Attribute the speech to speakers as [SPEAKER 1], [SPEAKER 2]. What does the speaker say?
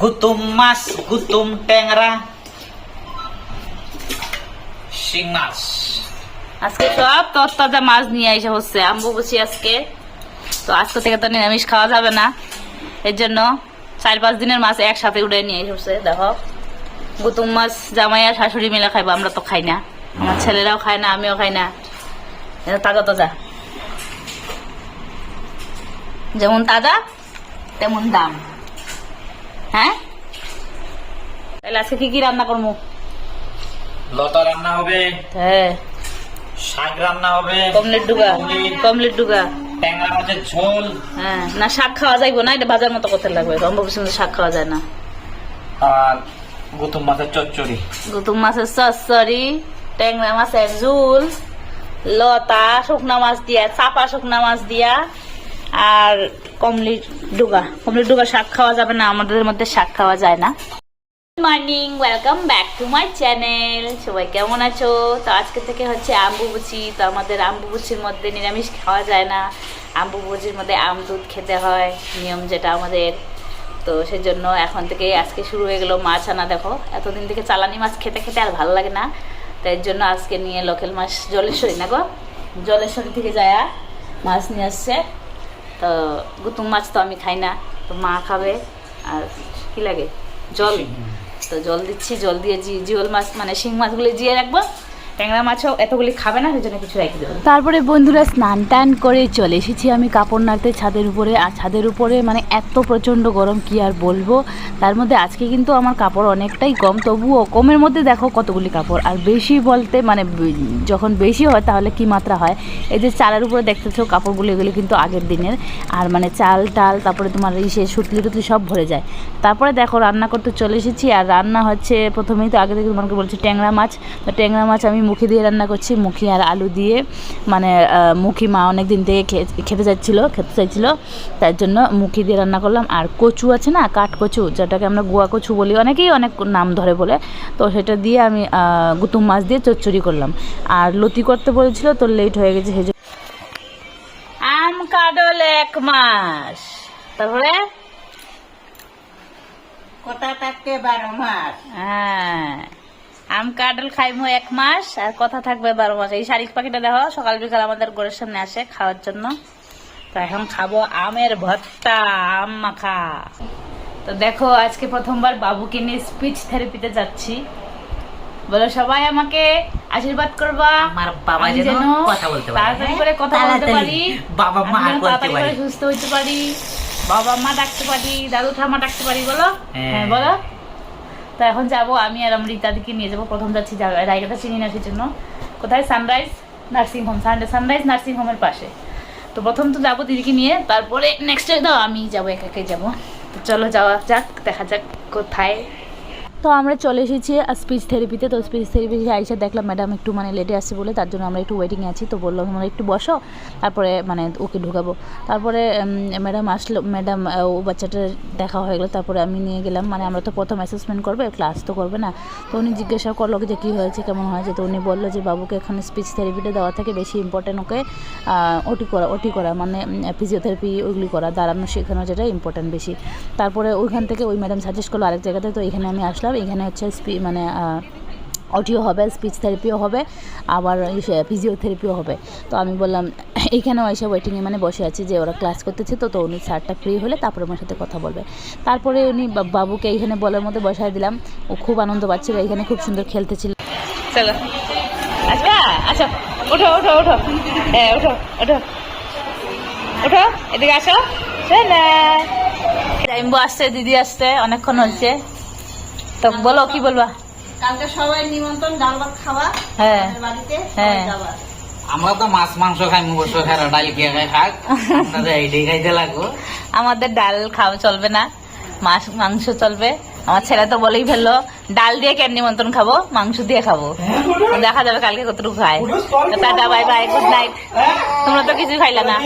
[SPEAKER 1] গুতুম মাছ গুতুম ট্যাংরা শিং মাছ
[SPEAKER 2] আজকে সব তরতাজা মাছ নিয়ে এসে হচ্ছে। আম্বু বসি আজকে তো আজকে থেকে তো নিরামিষ খাওয়া যাবে না। এর জন্য চার পাঁচ দিনের মাছ একসাথে উঠে নিয়ে এসেছে দেখো। গুতুম মাছ জামাই আর শাশুড়ি মিলে খাইবো, আমরা তো খাই না। আমার ছেলেরাও খায় না, আমিও খাই না। তাজা তাজা যেমন তাজা, তেমন দাম। হ্যাঁ? তাহলে আজকে কি কি রান্না করব
[SPEAKER 1] লতা রান্না হবে
[SPEAKER 2] হ্যাঁ।
[SPEAKER 1] শাক রান্না হবে
[SPEAKER 2] কমলেট ডুগা
[SPEAKER 1] কমলেট,
[SPEAKER 2] ডুগা।
[SPEAKER 1] ট্যাংরা মাছের ঝোল।
[SPEAKER 2] হ্যাঁ না শাক খাওয়া যাইবো না এটা বাজার মতো করতে লাগবে শাক খাওয়া যায় না।
[SPEAKER 1] আর গুতুম মাছের চচ্চড়ি।
[SPEAKER 2] গুতুম মাছের চচ্চড়ি ট্যাংরা মাছের ঝুল লতা শুকনা মাছ দিয়া চাপা শুকনা মাছ দিয়া আর কমলি ডুগা। কমলি ডুগা শাক খাওয়া যাবে না, আমাদের মধ্যে শাক খাওয়া যায় না। Morning welcome back to my channel সবাই কেমন আছো? তো আজকে থেকে হচ্ছে আম্বুবুচি তো আমাদের আম্বুবুচির মধ্যে নিরামিষ খাওয়া যায় না। আম্বুবুচির মধ্যে আম দুধ খেতে হয়, নিয়ম যেটা আমাদের। তো সেজন্য এখন থেকে আজকে শুরু হয়ে গেলো মাছ আনা, দেখো। এতদিন থেকে চালানি মাছ খেতে খেতে আর ভালো লাগে না। তাই জন্য আজকে নিয়ে লোকাল মাছ জলেশ্বরী, না গো? জলেশ্বরী থেকে যায় মাছ নিয়ে আসছে। তো গুতুম মাছ তো আমি খাই না। তো মা খাবে। আর কি লাগে? জল। তো জল দিচ্ছি জল দিয়ে জি জিওল মাছ মানে শিং মাছগুলো জিয়ে রাখব। ট্যাংরা মাছও এতগুলি খাবে না, সেজন্য কিছু রেখে দেবো। তারপরে বন্ধুরা স্নান টান করে চলে এসেছি আমি কাপড় নাড়তে ছাদের উপরে। আর ছাদের উপরে মানে এত প্রচণ্ড গরম, কি আর বলব? তার মধ্যে আজকে কিন্তু আমার কাপড় অনেকটাই কম তবুও কমের মধ্যে দেখো কতগুলি কাপড়। আর বেশি বলতে মানে যখন বেশি হয় তাহলে কি মাত্রা হয়? এই যে চালের উপরে দেখতেছো কাপড়গুলো, এগুলি কিন্তু আগের দিনের। আর মানে চাল টাল, তারপরে তোমার ইসে সুতলি টুতলি সব ভরে যায়। তারপরে দেখো রান্না করতে চলে এসেছি, আর রান্না হচ্ছে প্রথমেই তো আগে থেকে তোমাকে বলছি ট্যাংরা মাছ। তো ট্যাংরা মাছ আমি মুখি দিয়ে রান্না করছি মুখি আর আলু দিয়ে। মানে মুখি মা অনেক দিন থেকে খেতে চাইছিলো খেতে চাইছিলো। তার জন্য মুখি দিয়ে রান্না করলাম। আর কচু আছে না কাঠ কচু যেটাকে আমরা গুয়া কচু বলি অনেকেই অনেক নাম ধরে বলে। তো সেটা দিয়ে আমি গুতুম মাছ দিয়ে চচ্চড়ি করলাম। আর লতি করতে বলেছিল তো লেট হয়ে গেছে সেজন্য আম কাডল এক মাস। তারপরে?
[SPEAKER 3] কথা থাকতে বারো মাস।
[SPEAKER 2] হ্যাঁ। আম কাডল খাইমো এক মাস আর কথা থাকবে বারো মাস। এই শালিক পাখিটা দেখো সকাল বিকাল আমাদের ঘরের সামনে আসে খাওয়ার জন্য। তো এখন খাব আমের ভর্তা আম মাখা। তো দেখো আজকে প্রথমবার বাবুকে নিয়ে স্পিচ থেরাপিতে যাচ্ছি। বলো সবাই আমাকে আশীর্বাদ করবা।
[SPEAKER 1] আমার বাবা যেন কথা বলতে পারে,
[SPEAKER 2] তাড়াতাড়ি
[SPEAKER 1] হ্যাঁ?
[SPEAKER 2] করে কথা বলতে পারি।
[SPEAKER 1] বাবা মা
[SPEAKER 2] তাড়াতাড়ি
[SPEAKER 1] পারি।
[SPEAKER 2] সুস্থ হইতে পারি। বাবা মা ডাকতে পারি দাদু ঠাম্মা ডাকতে পারি বলো।
[SPEAKER 1] হ্যাঁ।
[SPEAKER 2] হ্যাঁ বলো। তো এখন যাব আমি আর আমার রীতাদিকে নিয়ে যাব। প্রথম যাচ্ছি জায়গাটা চিনি নাসির জন্য। কোথায়? Sunrise nursing home home sunrise নার্সিংহোমের পাশে। তো প্রথম তো যাব দিদিকে নিয়ে, তারপরে নেক্সট দাও আমি যাব, একা একাই যাব। তো চলো যাওয়া যাক, দেখা যাক কোথায় তো আমরা চলে এসেছি স্পিচ থেরাপিতে তো। স্পিচ থেরাপি আইসা দেখলাম ম্যাডাম একটু মানে লেটে আসছে বলে, তার জন্য আমরা একটু ওয়েটিংয়ে আছি। তো বললাম আমরা একটু বসো, তারপরে মানে ওকে ঢুকাবো। তারপরে ম্যাডাম আসলো ম্যাডাম ও বাচ্চাটা দেখা হয়ে গেলো। তারপরে আমি নিয়ে গেলাম। মানে আমরা তো প্রথম অ্যাসেসমেন্ট করবে ক্লাস তো করবে না। তো উনি জিজ্ঞাসা করল যে কী হয়েছে, কেমন হয়েছে? তো উনি বলল যে, বাবুকে এখানে স্পিচ থেরাপিটা দেওয়া থেকে বেশি ইম্পর্টেন্ট ওকে ওটি করা ওটি করা মানে ফিজিওথেরাপি ওইগুলি করা, দাঁড়ানো, শেখানো যেটা ইম্পর্টেন্ট বেশি। তারপরে ওইখান থেকে ওই ম্যাডাম সাজেস্ট করল আরেক জায়গাতে। তো এখানে আমি আসলাম। এখানে হচ্ছে স্পি মানে অডিও হবে স্পিচ থেরাপিও হবে আবার ফিজিওথেরাপিও হবে। তো আমি বললাম এইখানেও এসে ওয়েটিংয়ে মানে বসে আছি যে ওরা ক্লাস করতেছে তো তো উনি স্যারটা ফ্রি হলে তারপরে আমার সাথে কথা বলবে। তারপরে উনি বাবুকে এইখানে বলার মধ্যে বসায় দিলাম। ও খুব আনন্দ পাচ্ছিল এখানে খুব সুন্দর খেলতেছিল। চলো। আচ্ছা ওঠো ওঠো ওঠো। হ্যাঁ ওঠো ওঠো। ওঠো এদিকে আসো। আসছে দিদি আসছে অনেকক্ষণ হচ্ছে। তো বলো কি বলবা?
[SPEAKER 3] কালকে সবাই নিমন্ত্রণ ডাল ভাত খাওয়া
[SPEAKER 2] হ্যাঁ।
[SPEAKER 3] আমাদের বাড়িতে
[SPEAKER 2] হ্যাঁ।
[SPEAKER 1] আমরা তো মাছ মাংস খাই মুগস খেরা ডাল কে খাই খাক আপনাদের এইটাই খাইতে লাগবো।
[SPEAKER 2] আমাদের ডাল খাওয়া চলবে না মাছ মাংস চলবে। আমার ছেলে তো বলেই ফেলল ডাল দিয়ে কেন নিমন্ত্রণ খাব মাংস দিয়ে খাব। দেখা যাবে কালকে কতটুকু খায়। Tata bye bye good night তোমরা তো কিছু খাইলা না।